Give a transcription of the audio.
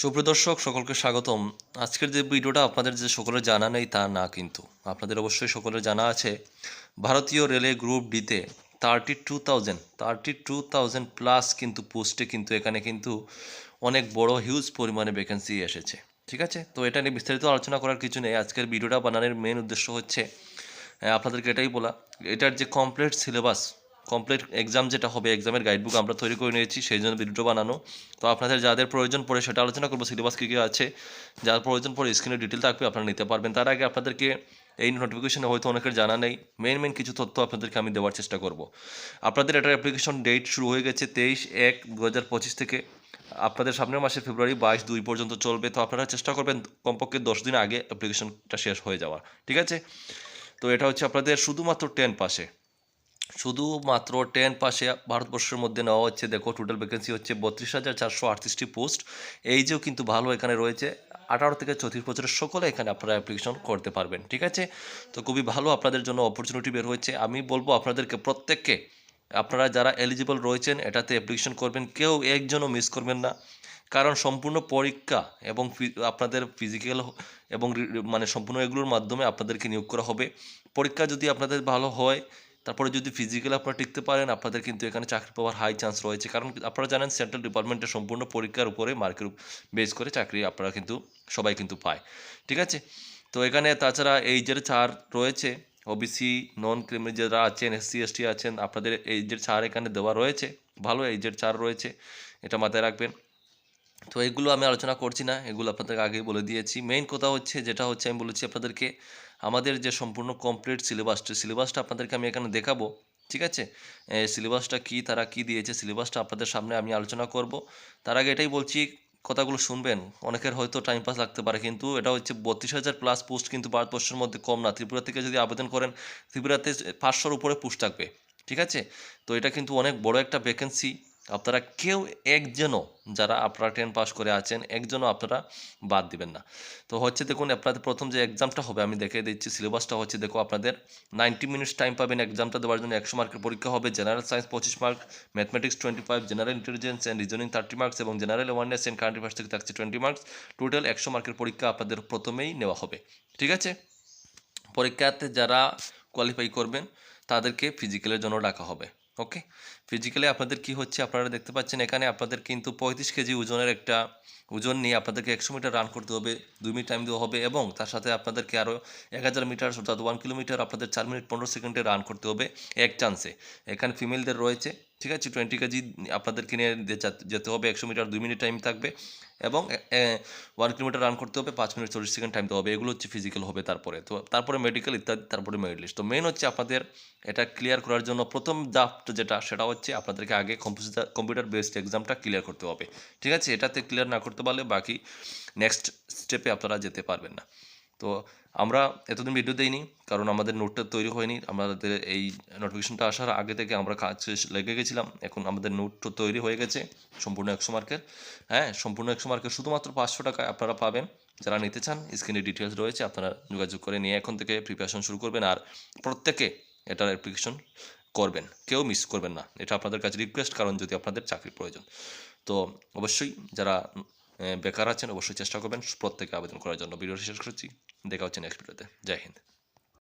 সুপ্রদর্শক সকলকে স্বাগতম। আজকের যে ভিডিওটা আপনাদের যে সকলের জানা নেই তা না কিন্তু। আপনাদের অবশ্যই সকলের জানা আছে, ভারতীয় রেলে গ্রুপ ডিতে thirty two thirty two thousand plus কিন্তু পোস্টে কিন্তু এখানে কিন্তু অনেক বড় হিউজ পরিমাণে ভ্যাকেন্সি এসেছে। ঠিক আছে? তো এটা নিয়ে বিস্তারিত আলোচনা করার কিছু নেই। আজকের ভিডিওটা বানানোর মেন উদ্দেশ্য হচ্ছে আপনাদেরকে এটাই বলা, এটার যে কমপ্লিট সিলেবাস কমপ্লিট এক্সাম যেটা হবে এক্সামের গাইডবুক আমরা তৈরি করে নিয়েছি, সেই জন্য ভিডিওটা বানানো। তো আপনাদের যাদের প্রয়োজন পড়ে সেটা আলোচনা করব সিলেবাস কী কী আছে। যার প্রয়োজন পড়ে স্ক্রিনে ডিটেল থাকবে, আপনারা নিতে পারবেন। তার আগে আপনাদেরকে এই নোটিফিকেশনে হয়তো অনেকের জানা নেই মেন মেন কিছু তথ্য আপনাদেরকে আমি দেওয়ার চেষ্টা করব। আপনাদের এটার অ্যাপ্লিকেশন ডেট শুরু হয়ে গেছে তেইশ এক দু থেকে। আপনাদের সামনের মাসে ফেব্রুয়ারি বাইশ দুই পর্যন্ত চলবে। তো আপনারা চেষ্টা করবেন কমপক্ষে দশ দিন আগে অ্যাপ্লিকেশনটা শেষ হয়ে যাওয়া ঠিক আছে? তো এটা হচ্ছে আপনাদের শুধুমাত্র টেন পাশে শুধুমাত্র টেন পাশে ভারতবর্ষের মধ্যে নেওয়া হচ্ছে, দেখো টোটাল ভ্যাকেন্সি হচ্ছে বত্রিশ হাজার চারশো আটত্রিশটি পোস্ট এই যেও কিন্তু ভালো এখানে রয়েছে, আঠারো থেকে চৌত্রিশ বছরের সকলে এখানে আপনারা অ্যাপ্লিকেশন করতে পারবেন, ঠিক আছে? তো খুবই ভালো আপনাদের জন্য অপরচুনিটি বের হয়েছে। আমি বলব আপনাদেরকে প্রত্যেককে, আপনারা যারা এলিজিবল রয়েছেন, এটাতে অ্যাপ্লিকেশন করবেন, কেউ একজনও মিস করবেন না। কারণ সম্পূর্ণ পরীক্ষা এবং আপনাদের ফিজিক্যাল এবং মানে সম্পূর্ণ এগুলোর মাধ্যমে আপনাদেরকে নিয়োগ করা হবে। পরীক্ষা যদি আপনাদের ভালো হয় তারপরে যদি ফিজিক্যাল আপনারা টিকতে পারেন, আপনাদের কিন্তু এখানে চাকরি পাওয়ার হাই চান্স রয়েছে। কারণ আপনারা জানেন সেন্ট্রাল ডিপার্টমেন্টের সম্পূর্ণ পরীক্ষার উপরে মার্কের বেস করে চাকরি আপনারা কিন্তু, সবাই কিন্তু পায়। ঠিক আছে? তো এখানে তাছাড়া এইজের ছাড় রয়েছে ওবিসি নন ক্রিমি যারা আছেন এসসি এসটি আছেন, আপনাদের এইজের ছাড় এখানে দেওয়া রয়েছে, ভালো এইজের ছাড় রয়েছে, এটা মাথায় রাখবেন। তো এগুলো আমি আলোচনা করছি না, এগুলো আপনাদেরকে আগেই বলে দিয়েছি। মেইন কথা হচ্ছে, যেটা হচ্ছে আমি বলেছি আপনাদেরকে, আমাদের যে সম্পূর্ণ কমপ্লিট সিলেবাসটা সিলেবাসটা আপনাদেরকে আমি এখানে দেখাবো, ঠিক আছে? সিলেবাসটা কি, তারা কি দিয়েছে সিলেবাসটা আপনাদের সামনে আমি আলোচনা করব। তার আগে এটাই বলছি, কথাগুলো শুনবেন, অনেকের হয়তো টাইম পাস লাগতে পারে, কিন্তু এটা হচ্ছে বত্রিশ হাজার প্লাস পোস্ট কিন্তু ভারতবর্ষের মধ্যে কম না। ত্রিপুরা থেকে যদি আবেদন করেন, ত্রিপুরাতে পাঁচশোর উপরে পোস্ট থাকবে, ঠিক আছে? তো এটা কিন্তু অনেক বড় একটা ভ্যাকেন্সি আপনারা কেউ একজনও যারা আপনারা টেন পাস করে আছেন, একজনও আপনারা বাদ দিবেন না। তো হচ্ছে দেখুন, আপনাদের প্রথম যে এক্সামটা হবে, আমি দেখে দিচ্ছি সিলেবাসটা হচ্ছে দেখো আপনাদের নাইনটি মিনিটস টাইম পাবেন এক্সামটা দেওয়ার জন্য একশো মার্কের পরীক্ষা হবে জেনারেল সায়েন্স পঁচিশ mark mathematics twenty five general intelligence and reasoning thirty marks এবং general awareness and current affairs থেকে থাকছে টোয়েন্টি মার্কস টোটাল একশো মার্কের পরীক্ষা আপনাদের প্রথমেই নেওয়া হবে। ঠিক আছে? পরীক্ষাতে যারা কোয়ালিফাই করবেন, তাদেরকে ফিজিক্যালের জন্য ডাকা হবে। ওকে ফিজিক্যালি আপনাদের কি হচ্ছে? আপনারা দেখতে পাচ্ছেন এখানে আপনাদের কিন্তু পঁয়ত্রিশ কেজি ওজনের একটা ওজন নিয়ে আপনাদেরকে একশো মিটার রান করতে হবে, দুই মিনিট টাইম দেওয়া হবে এবং তার সাথে আপনাদেরকে আরও এক হাজার মিটার অর্থাৎ ওয়ান কিলোমিটার আপনাদের চার মিনিট পনেরো সেকেন্ডে রান করতে হবে এক চান্সে এখানে ফিমেলদের রয়েছে। ঠিক আছে টোয়েন্টি কেজি আপনাদেরকে নিয়ে যেতে হবে, একশো মিটার, দুই মিনিট টাইম থাকবে এবং ওয়ান কিলোমিটার রান করতে হবে, পাঁচ মিনিট চল্লিশ সেকেন্ড টাইম দেওয়া হবে। এগুলো হচ্ছে ফিজিক্যাল হবে তারপরে। তো তারপরে মেডিকেল ইত্যাদি, তারপরে মেরিট তো মেন হচ্ছে আপনাদের এটা ক্লিয়ার করার জন্য প্রথম ড্রাফট যেটা, সেটা হচ্ছে আপনাদেরকে আগে কম্পিউটার কম্পিউটার বেসড এক্সামটা ক্লিয়ার করতে হবে। ঠিক আছে, এটাতে ক্লিয়ার না করতে পারলে বাকি নেক্সট স্টেপে আপনারা যেতে পারবেন না। তো আমরা এতদিন ভিডিও দিইনি, কারণ আমাদের নোটটা তৈরি হয়নি। আমাদের এই নোটিফিকেশনটা আসার আগে থেকে আমরা কাজ লেগে গেছিলাম। এখন আমাদের নোটটা তৈরি হয়ে গেছে, সম্পূর্ণ একশো মার্কের হ্যাঁ সম্পূর্ণ একশো মার্কের শুধুমাত্র পাঁচশো টাকা আপনারা পাবেন। যারা নিতে চান স্ক্রিনে ডিটেলস রয়েছে, আপনারা যোগাযোগ করে নিয়ে এখন থেকে প্রিপারেশন শুরু করবেন আর প্রত্যেকে এটার অ্যাপ্লিকেশন করবেন। কেউ মিস করবেন না। এটা আপনাদের কাছে রিকোয়েস্ট কারণ যদি আপনাদের চাকরির প্রয়োজন। তো অবশ্যই যারা বেকার আছেন, অবশ্যই চেষ্টা করবেন প্রত্যেকে আবেদন করার জন্য। ভিডিও শেষ করছি। দেখা হচ্ছে নেক্সট ভিডিওতে জয় হিন্দ।